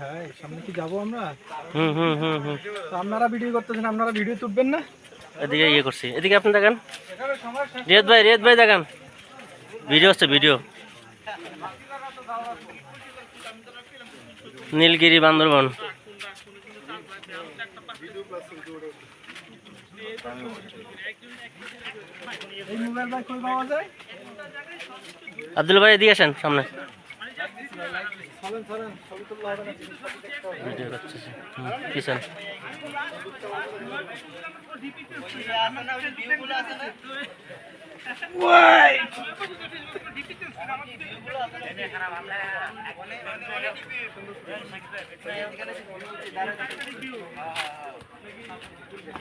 High আমরা? হুম হুম হুম হুম। আপনারা video করতেছেন আপনারা ভিডিও তুলবেন না? এদিকে ইয়ে করছি এদিকে আপনি ভাই দেখান। ভিডিও আছে ভিডিও। নীলগিরি বান্দরবন। আব্দুল ভাই এদিকে আসেন সামনে। চলেন